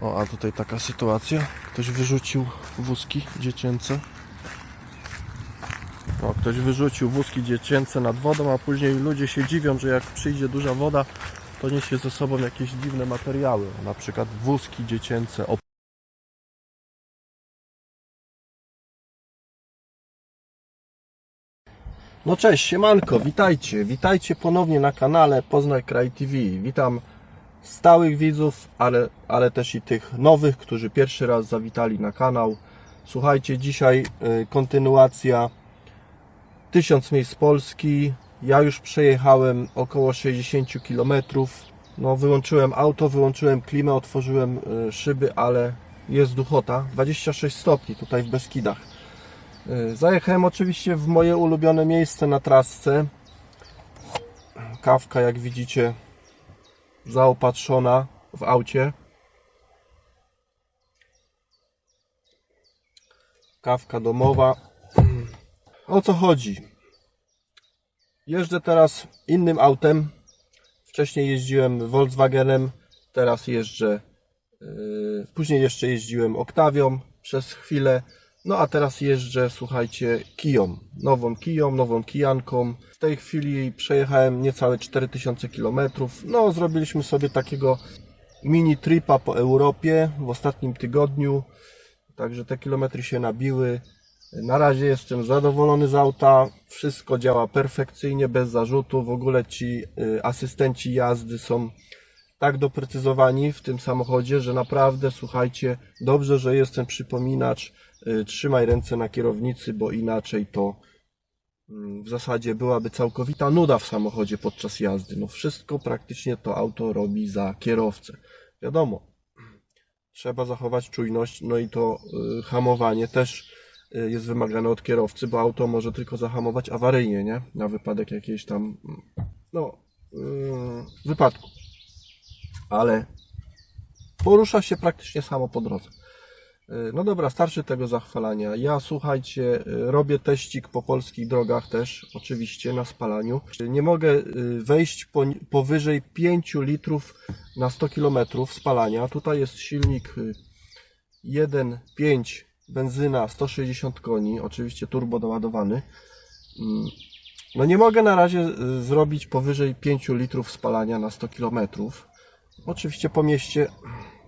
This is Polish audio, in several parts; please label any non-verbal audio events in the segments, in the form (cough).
O, a tutaj taka sytuacja. Ktoś wyrzucił wózki dziecięce. O, ktoś wyrzucił wózki dziecięce nad wodą, a później ludzie się dziwią, że jak przyjdzie duża woda, to niesie ze sobą jakieś dziwne materiały. Na przykład wózki dziecięce, No cześć, siemanko, witajcie, witajcie ponownie na kanale Poznaj Kraj TV. Witam stałych widzów, ale, ale też i tych nowych, którzy pierwszy raz zawitali na kanał. Słuchajcie, dzisiaj y, kontynuacja 1000 miejsc Polski. Ja już przejechałem około 60 km. No, wyłączyłem auto, wyłączyłem klimę, otworzyłem y, szyby, ale jest duchota. 26 stopni tutaj w Beskidach. Y, Zajechałem oczywiście w moje ulubione miejsce na trasce. Kawka, jak widzicie, zaopatrzona w aucie. Kawka domowa. O co chodzi? Jeżdżę teraz innym autem. Wcześniej jeździłem Volkswagenem, teraz jeżdżę. Yy, później jeszcze jeździłem Octavią przez chwilę. No a teraz jeżdżę, słuchajcie, Kiją. Nową Kiją, nową Kijanką. W tej chwili przejechałem niecałe 4000 km. No, zrobiliśmy sobie takiego mini tripa po Europie w ostatnim tygodniu. Także te kilometry się nabiły. Na razie jestem zadowolony z auta. Wszystko działa perfekcyjnie, bez zarzutu. W ogóle ci y, asystenci jazdy są tak doprecyzowani w tym samochodzie, że naprawdę, słuchajcie, dobrze, że jest ten przypominacz. Y, Trzymaj ręce na kierownicy, bo inaczej to mm, w zasadzie byłaby całkowita nuda w samochodzie podczas jazdy. No wszystko praktycznie to auto robi za kierowcę. Wiadomo, trzeba zachować czujność, no i to y, hamowanie też y, jest wymagane od kierowcy, bo auto może tylko zahamować awaryjnie, nie? Na wypadek jakiejś tam, mm, no, wypadku. Ale porusza się praktycznie samo po drodze. Y, No dobra, starczy tego zachwalania. Ja słuchajcie, y, robię teścik po polskich drogach też, oczywiście na spalaniu. Nie mogę y, wejść powyżej 5 litrów na 100 km spalania. Tutaj jest silnik y, 1.5 benzyna 160 koni, oczywiście turbo doładowany. Mm, No nie mogę na razie zrobić powyżej 5 litrów spalania na 100 km. Oczywiście po mieście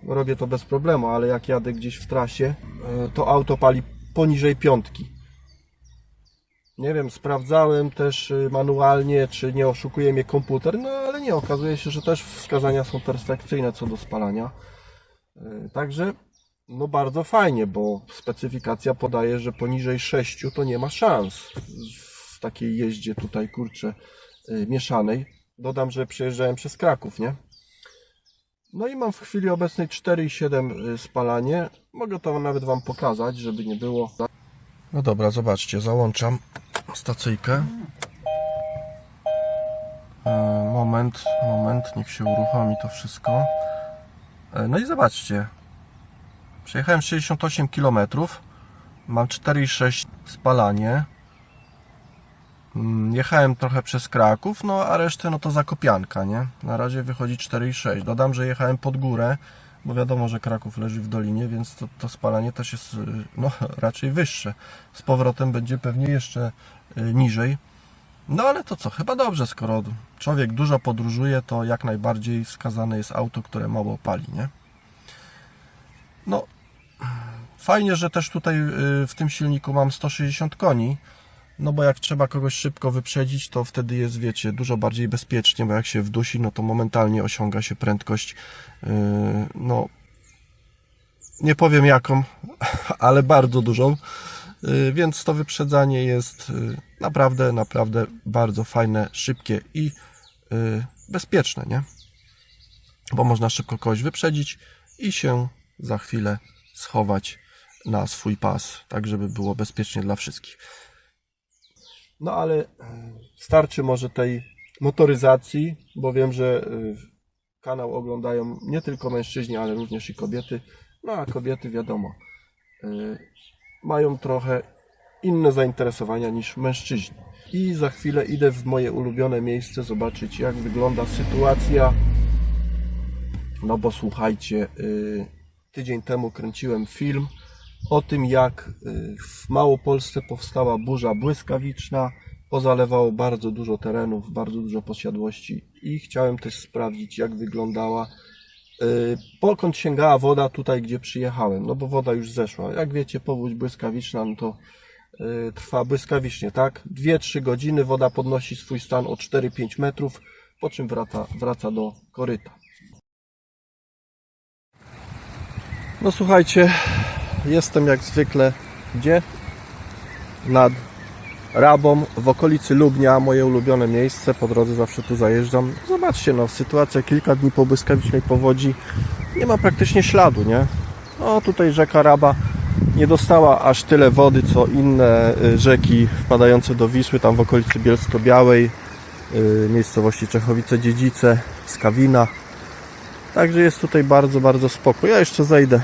robię to bez problemu, ale jak jadę gdzieś w trasie, y, to auto pali poniżej piątki. Nie wiem, sprawdzałem też y, manualnie, czy nie oszukuje mnie komputer, no ale nie, okazuje się, że też wskazania są perfekcyjne co do spalania. Y, Także no bardzo fajnie, bo specyfikacja podaje, że poniżej 6 to nie ma szans w takiej jeździe tutaj, kurczę, y, mieszanej. Dodam, że przejeżdżałem przez Kraków, nie? No i mam w chwili obecnej 4,7 spalanie. Mogę to nawet Wam pokazać, żeby nie było. No dobra, zobaczcie, załączam stacyjkę. E, Moment, moment, niech się uruchomi to wszystko. E, No i zobaczcie, Przejechałem 68 km. Mam 4,6 spalanie. Mm, Jechałem trochę przez Kraków, no a resztę no to zakopianka, nie? Na razie wychodzi 4,6. Dodam, że jechałem pod górę, bo wiadomo, że Kraków leży w dolinie, więc to, to spalanie też jest y, no, (laughs) raczej wyższe. Z powrotem będzie pewnie jeszcze y, niżej. No ale to co, chyba dobrze, skoro człowiek dużo podróżuje, to jak najbardziej wskazane jest auto, które mało pali, nie? No, fajnie, że też tutaj y, w tym silniku mam 160 koni. No bo jak trzeba kogoś szybko wyprzedzić, to wtedy jest, wiecie, dużo bardziej bezpiecznie, bo jak się wdusi, no to momentalnie osiąga się prędkość, yy, no, nie powiem jaką, (laughs) ale bardzo dużą, Yy, więc to wyprzedzanie jest yy, naprawdę, naprawdę bardzo fajne, szybkie i yy, bezpieczne, nie? Bo można szybko kogoś wyprzedzić i się za chwilę schować na swój pas, tak żeby było bezpiecznie dla wszystkich. No ale e, starczy może tej motoryzacji, bo wiem, że y, kanał oglądają nie tylko mężczyźni, ale również i kobiety. No a kobiety wiadomo, y, mają trochę inne zainteresowania niż mężczyźni. I za chwilę idę w moje ulubione miejsce zobaczyć jak wygląda sytuacja. No bo słuchajcie, tydzień temu kręciłem film o tym, jak y, w Małopolsce powstała burza błyskawiczna. Pozalewało bardzo dużo terenów, bardzo dużo posiadłości i chciałem też sprawdzić, jak wyglądała y, Pokąd sięgała woda tutaj, gdzie przyjechałem? No bo woda już zeszła. Jak wiecie, powódź błyskawiczna, no to y, trwa błyskawicznie, tak? 2-3 godziny woda podnosi swój stan o 4-5 metrów, po czym wraca, wraca do koryta. No słuchajcie, jestem jak zwykle gdzie? Nad Rabą, w okolicy Lubnia, moje ulubione miejsce, po drodze zawsze tu zajeżdżam. Zobaczcie, no sytuacja kilka dni po błyskawicznej powodzi, nie ma praktycznie śladu, nie? No tutaj rzeka Raba nie dostała aż tyle wody, co inne y, rzeki wpadające do Wisły, tam w okolicy Bielsko-Białej, y, miejscowości Czechowice-Dziedzice, Skawina. Także jest tutaj bardzo, bardzo spoko. Ja jeszcze zejdę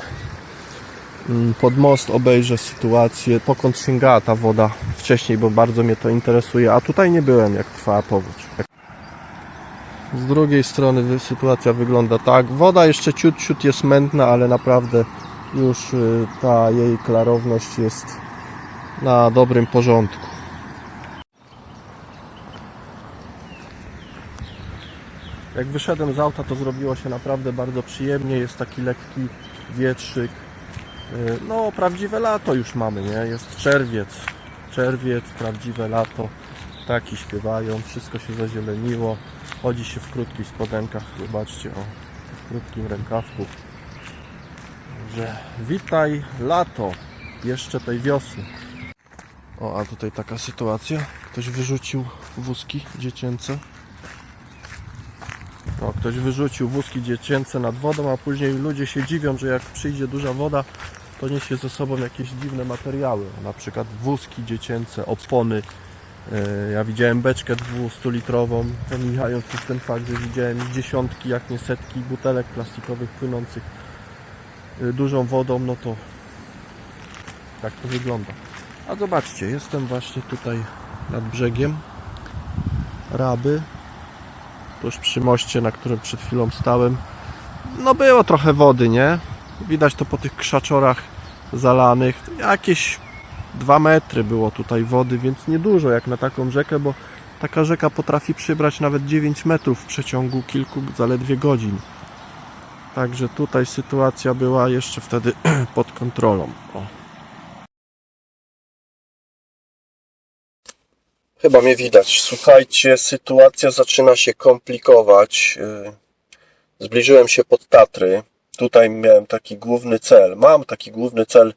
pod most, obejrzę sytuację, pokąd sięgała ta woda wcześniej, bo bardzo mnie to interesuje, a tutaj nie byłem, jak trwała powódź. Z drugiej strony sytuacja wygląda tak. Woda jeszcze ciut, ciut jest mętna, ale naprawdę już y, ta jej klarowność jest na dobrym porządku. Jak wyszedłem z auta, to zrobiło się naprawdę bardzo przyjemnie. Jest taki lekki wietrzyk. Y, No, prawdziwe lato już mamy, nie? Jest czerwiec. Czerwiec, prawdziwe lato. Ptaki śpiewają, wszystko się zazieleniło. Chodzi się w krótkich spodenkach. Zobaczcie, o, w krótkim rękawku. Że witaj lato, jeszcze tej wiosny. O, a tutaj taka sytuacja. Ktoś wyrzucił wózki dziecięce. No, ktoś wyrzucił wózki dziecięce nad wodą, a później ludzie się dziwią, że jak przyjdzie duża woda, to niesie ze sobą jakieś dziwne materiały. Na przykład wózki dziecięce, opony. E, Ja widziałem beczkę 200-litrową, pomijając już ten fakt, że widziałem dziesiątki, jak nie setki butelek plastikowych płynących e, dużą wodą, no to tak to wygląda. A zobaczcie, jestem właśnie tutaj nad brzegiem Raby, tuż przy moście, na którym przed chwilą stałem. No było trochę wody, nie? Widać to po tych krzaczorach zalanych. Jakieś 2 metry było tutaj wody, więc niedużo jak na taką rzekę, bo taka rzeka potrafi przybrać nawet 9 metrów w przeciągu kilku zaledwie godzin. Także tutaj sytuacja była jeszcze wtedy (clears throat) pod kontrolą. O. Chyba mnie widać. Słuchajcie, sytuacja zaczyna się komplikować. Yy, Zbliżyłem się pod Tatry. Tutaj miałem taki główny cel. Mam taki główny cel